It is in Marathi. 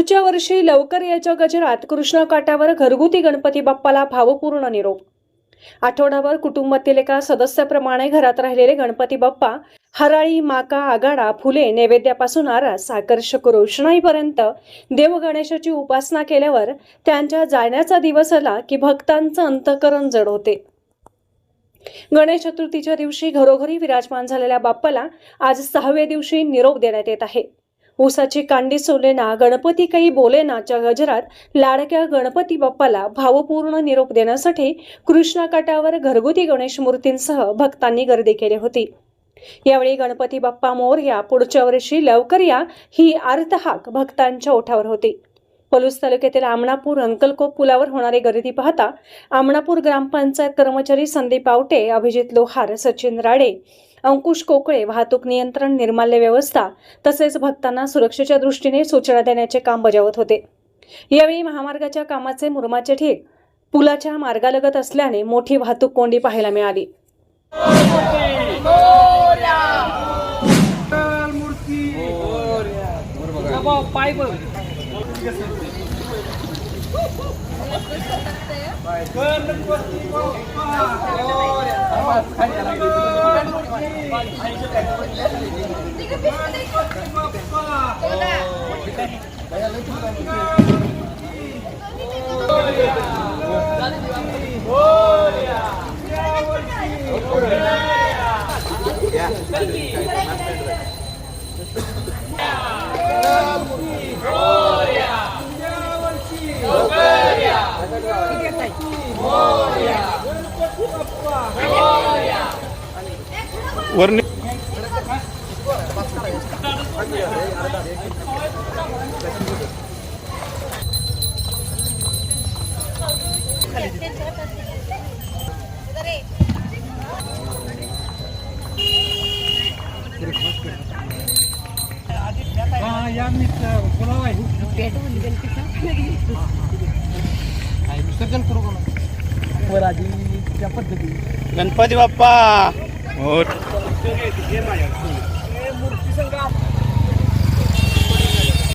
पुढच्या वर्षी लवकर याच्या गजरात कृष्ण काठावर घरगुती गणपती बाप्पाला भावपूर्ण निरोप. आठवडाभर कुटुंबातील एका सदस्याप्रमाणे घरात राहिलेले गणपती बाप्पा हराळी माका आगाडा फुले नैवेद्यापासून आरास आकर्षक रोषणाईपर्यंत देव गणेशाची उपासना केल्यावर त्यांच्या जाण्याचा दिवस आला की भक्तांचं अंतकरण जड होते. गणेश चतुर्थीच्या दिवशी घरोघरी विराजमान झालेल्या बाप्पाला आज सहाव्या दिवशी निरोप देण्यात येत आहे. ऊसाची कांडी सोलेना गणपती काही बोलेनाच्या गजरात लाडक्या गणपती बाप्पाला भावपूर्ण निरोप देण्यासाठी कृष्णाकाटावर घरगुती गणेश मूर्तींसह भक्तांनी गर्दी केली होती. यावेळी गणपती बाप्पा मोरया पुढच्या वर्षी लवकर या ही आर्तहाक भक्तांच्या ओठावर होती. पलूस तालुक्यातील आमणापूर अंकलकोप पुलावर होणारी गर्दी पाहता आमणापूर ग्रामपंचायत कर्मचारी संदीप आवटे अभिजित लोहार सचिन राडे अंकुश कोकळे वाहतूक नियंत्रण निर्माल्य व्यवस्था तसेच भक्तांना सुरक्षेच्या दृष्टीने सूचना देण्याचे काम बजावत होते. यावेळी महामार्गाच्या कामाचे मुरमाचे ठीक पुलाच्या मार्गालगत असल्याने मोठी वाहतूक कोंडी पाहायला मिळाली. Gloria! Gloria! वरणी हा या मी बोलावा आहे. विसर्जन करू का वर आधी त्या पद्धती Ganpati Bappa. Kung Fu. Kung Fu. Kung Fu.